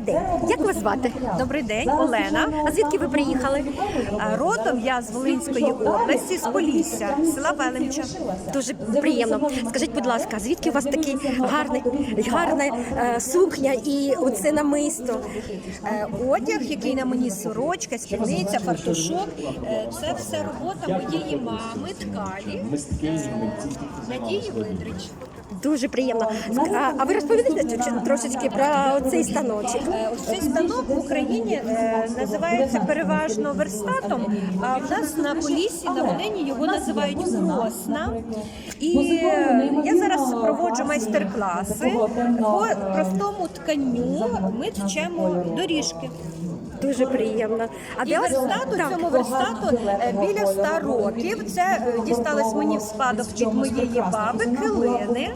Добрий день. Як вас звати? Добрий день, Олена. А звідки ви приїхали? Родом я з Волинської області, з Полісся, села Велимча. Дуже приємно. Скажіть, будь ласка, звідки у вас такий гарний, гарна е, сукня і оце намисто? Е, Одяг, який на мені сорочка, спідниця, фартушок. е, Це все робота моєї мами, ткалі Надії Видрич. Дуже приємно. А, а ви розповідаєте трошечки про цей станочок? Е, Ось цей станок в Україні е, називається переважно верстатом, а в нас на Поліссі, на Волині його називають кросна. І е, я зараз проводжу майстер-класи. По простому тканю ми вчимо доріжки. Дуже приємно. А І вас верстату, Так. цьому верстату е, біля 100 років. Це е, дісталось мені в спадок від моєї баби Килини.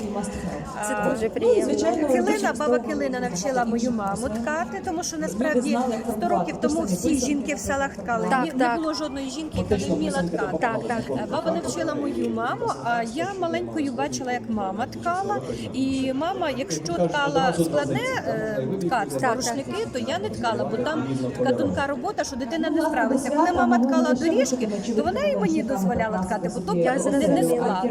Це дуже приємно. Килина, баба Килина навчила мою маму ткати, тому що насправді 100 років тому всі жінки в селах ткали. Так, так. Не було жодної жінки, яка не вміла ткати. Так, так. Е, Баба навчила мою маму, а я маленькою бачила, як мама ткала. І мама, якщо ткала складне е, ткацтво, рушники, то я не ткала, бо там така тонка робота, що дитина не справиться. Коли мама ткала доріжки, то вона і мені дозволяла ткати, бо то Я не, не склала.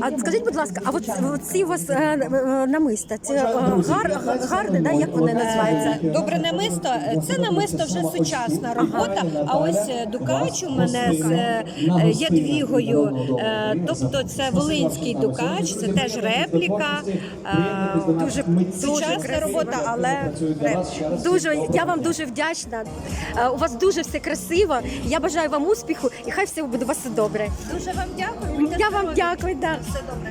А скажіть, будь ласка, а от, ці у вас е, е, намиста, це е, гар, гарне, да, як вони називаються? Добре намисто. Це намисто вже сучасна робота. А ось е, дукач у мене з е, е, ядвігою. Е, Тобто це волинський дукач, це теж репліка. Е, Дуже сучасна робота, але репліка. Дуже я вам дуже вдячна. Е, У вас дуже все красиво. Я бажаю вам успіху і хай все буде у вас все добре. Дуже вам дякую. Я вам дякую. Да. Все добре.